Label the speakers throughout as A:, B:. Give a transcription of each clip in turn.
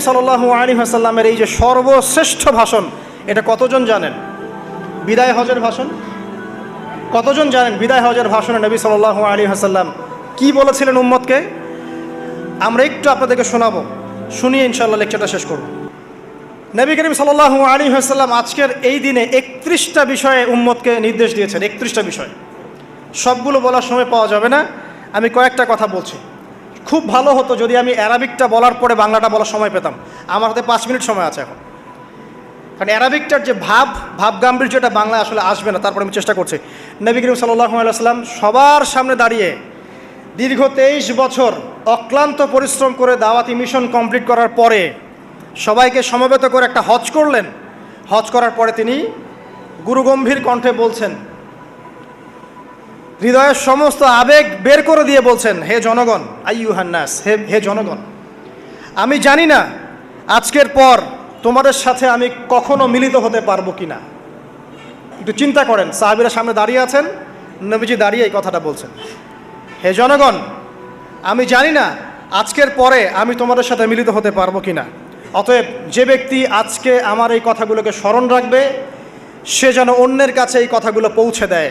A: সাল্লাল্লাহু আলী হাসাল্লামের এই যে সর্বশ্রেষ্ঠ ভাষণ, এটা কতজন জানেন? বিদায় হজের ভাষণ? কতজন জানেন বিদায় হজের ভাষণে নবী সাল্লাল্লাহু আলী হাসাল্লাম কি বলেছিলেন উম্মতকে? আমরা একটু আপনাদেরকে শোনাবো। শুনিয়ে ইনশাল্লাহ লেকচারটা শেষ করব। নবী করিম সাল্লাল্লাহু আলী হাসাল্লাম আজকের এই দিনে একত্রিশটা বিষয়ে উম্মতকে নির্দেশ দিয়েছেন, একত্রিশটা বিষয়। সবগুলো বলার সময় পাওয়া যাবে না। আমি কয়েকটা কথা বলছি। খুব ভালো হতো যদি আমি অ্যারাবিকটা বলার পরে বাংলাটা বলার সময় পেতাম। আমার হাতে পাঁচ মিনিট সময় আছে এখন। কারণ অ্যারাবিকটার যে ভাব ভাব গাম্ভীর্যটা বাংলা আসলে আসবে না। তারপরে আমি চেষ্টা করছি। নবী করিম আলাইসাল্লাম সবার সামনে দাঁড়িয়ে দীর্ঘ তেইশ বছর অক্লান্ত পরিশ্রম করে দাওয়াতি মিশন কমপ্লিট করার পরে সবাইকে সমবেত করে একটা হজ করলেন। হজ করার পরে তিনি গুরুগম্ভীর কণ্ঠে বলছেন হৃদয়ের সমস্ত আবেগ বের করে দিয়ে বলছেন, হে জনগণ আইয়ু হান্নাস হে হে জনগণ, আমি জানি না আজকের পর তোমাদের সাথে আমি কখনো মিলিত হতে পারব কি না একটু চিন্তা করেন, সাহাবিরা সামনে দাঁড়িয়ে আছেন, নবীজি দাঁড়িয়ে এই কথাটা বলছেন। হে জনগণ, আমি জানি না আজকের পরে আমি তোমাদের সাথে মিলিত হতে পারব কি না অতএব যে ব্যক্তি আজকে আমার এই কথাগুলোকে স্মরণ রাখবে, সে যেন অন্যের কাছে এই কথাগুলো পৌঁছে দেয়।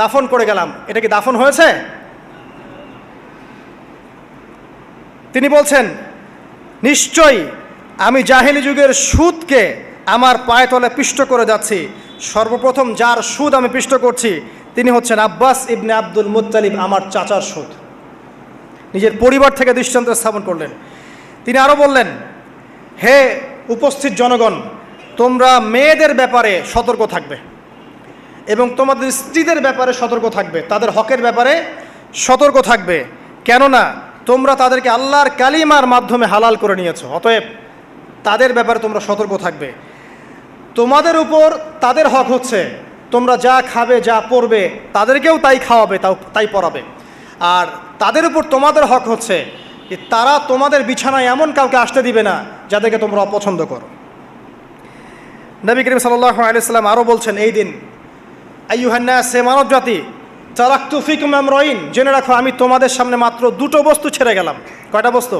A: দাফন করে গেলাম। এটা কি দাফন হয়েছে? তিনি বলছেন, নিশ্চয়ই আমি জাহিলি যুগের সুদকে আমার পায়ে তলে পিষ্ট করে যাচ্ছি। সর্বপ্রথম যার সুদ আমি পিষ্ট করছি, তিনি হচ্ছেন আব্বাস ইবনে আব্দুল মুত্তালিব, আমার চাচার সুদ। নিজের পরিবার থেকে দৃষ্টান্ত স্থাপন করলেন। তিনি আরও বললেন, হে উপস্থিত জনগণ, তোমরা মেয়েদের ব্যাপারে সতর্ক থাকবে। এবং তোমাদের স্ত্রীদের ব্যাপারে সতর্ক থাকবে, তাদের হকের ব্যাপারে সতর্ক থাকবে। কেননা, তোমরা তাদেরকে আল্লাহর কালিমার মাধ্যমে হালাল করে নিয়েছো, অতএব তাদের ব্যাপারে তোমরা সতর্ক থাকবে। তোমাদের উপর তাদের হক হচ্ছে, তোমরা যা খাবে, যা পড়বে, তাদেরকেও তাই খাওয়াবে, তাও তাই পড়াবে। আর তাদের উপর তোমাদের হক হচ্ছে যে তারা তোমাদের বিছানায় এমন কাউকে আসতে দিবে না, যাদেরকে তোমরা অপছন্দ করো। নবী করিম সাল্লাহ আলিয়াল্লাম আরও বলছেন, এই দিন আইয়ুহান্না সে মানব জাতি চালাক্তু ফিকুম রইন জেনে রাখো, আমি তোমাদের সামনে মাত্র দুটো বস্তু ছেড়ে গেলাম। কয়টা বস্তু?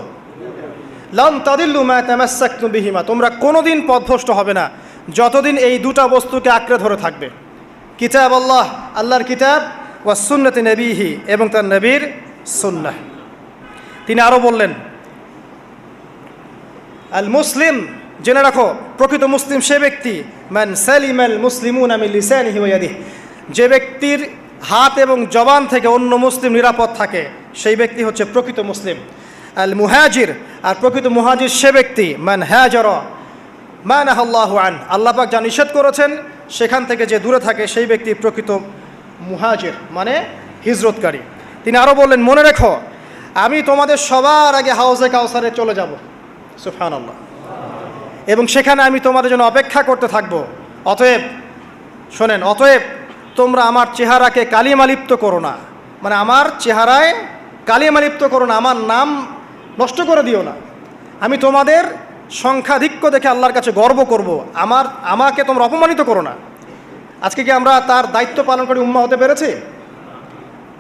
A: লাম তাদিল্লু মা বিহিমা, তোমরা কোনোদিন পথভ্রষ্ট হবে না, যতদিন এই দুটা বস্তুকে আঁকড়ে ধরে থাকবে। কিতাব আল্লাহ, আল্লাহর কিতাব, ওয়া সুন্নতি নবীহি, এবং তার নবীর সুন্নাহ। তিনি আরও বললেন, আল মুসলিম, জেনে রাখো, প্রকৃত মুসলিম সে ব্যক্তি ম্যান সালিম আল মুসলিমুন আমি লিসানিহি ওয়াদিহ যে ব্যক্তির হাত এবং জবান থেকে অন্য মুসলিম নিরাপদ থাকে, সেই ব্যক্তি হচ্ছে প্রকৃত মুসলিম। আল মুহাজির আর প্রকৃত মুহাজির সে ব্যক্তি ম্যান হ্যাজর মানাহ আল্লাহ আন। আল্লাহ পাক যা নিষেধ করেছেন, সেখান থেকে যে দূরে থাকে, সেই ব্যক্তি প্রকৃত মুহাজির মানে হিজরতকারী। তিনি আরও বললেন, মনে রেখো, আমি তোমাদের সবার আগে হাউজে কাউসারে চলে যাব। সুফান আল্লাহ এবং সেখানে আমি তোমাদের জন্য অপেক্ষা করতে থাকব। অতএব, শোনেন, অতএব তোমরা আমার চেহারাকে কালিমালিপ্ত করো না। মানে আমার চেহারায় কালিমালিপ্ত করো না, আমার নাম নষ্ট করে দিও না। আমি তোমাদের সংখ্যাধিক্য দেখে আল্লাহর কাছে গর্ব করব। আমার, আমাকে তোমরা অপমানিত করো না। আজকে কি আমরা তার দায়িত্ব পালন করে উম্মা হতে পেরেছি?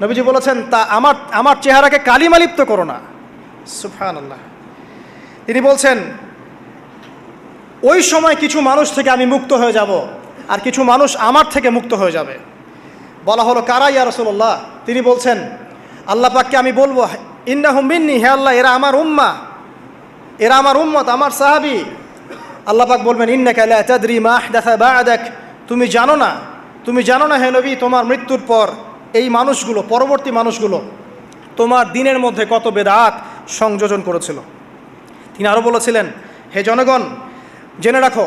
A: নবীজি বলেছেন, তা আমার আমার চেহারাকে কালিমালিপ্ত করো না। সুফান আল্লাহ তিনি বলছেন, ওই সময় কিছু মানুষ থেকে আমি মুক্ত হয়ে যাব। আর কিছু মানুষ আমার থেকে মুক্ত হয়ে যাবে। বলা হলো, কারা ইয়া রসুল্লাহ তিনি বলছেন, আল্লাহ পাককে আমি বলব ইন্না হুমিন্নি হে আল্লাহ, এরা আমার উম্মা। এরা আমার উম্মত, আমার সাহাবি। আল্লাহ পাক বলবেন ইন্না কালা চাদরি মাহ দেখা বা দেখ তুমি জানো না, তুমি জানো না, হে নবী, তোমার মৃত্যুর পর এই মানুষগুলো, পরবর্তী মানুষগুলো তোমার দিনের মধ্যে কত বেদাত সংযোজন করেছিল। তিনি আরও বলেছিলেন, হে জনগণ, জেনে রাখো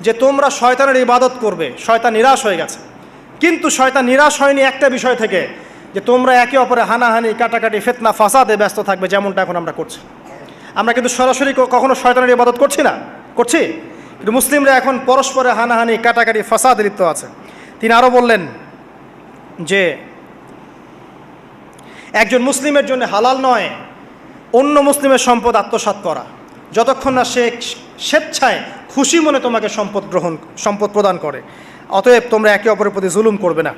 A: যে তোমরা শয়তানের ইবাদত করবে, শয়তান নিরাশ হয়ে গেছে। কিন্তু শয়তান নিরাশ হয়নি একটা বিষয় থেকে, যে তোমরা একে অপরে হানাহানি, কাটাকাটি, ফেতনা, ফাসাদে ব্যস্ত থাকবে যেমনটা এখন আমরা করছি। আমরা কিন্তু সরাসরি কখনো শয়তানের ইবাদত করছি না? করছি? কিন্তু মুসলিমরা এখন পরস্পরে হানাহানি, কাটাকাটি, ফাসাদে লিপ্ত আছে। তিনি আরও বললেন যে, একজন মুসলিমের জন্য হালাল নয়, অন্য মুসলিমের সম্পদ আত্মসাৎ করা। যতক্ষণ না সে স্বেচ্ছায় খুশি মনে তোমাকে সম্পদ গ্রহণ, সম্পদ প্রদান করে। অতএব তোমরা একে অপরের প্রতি জুলুম করবে না।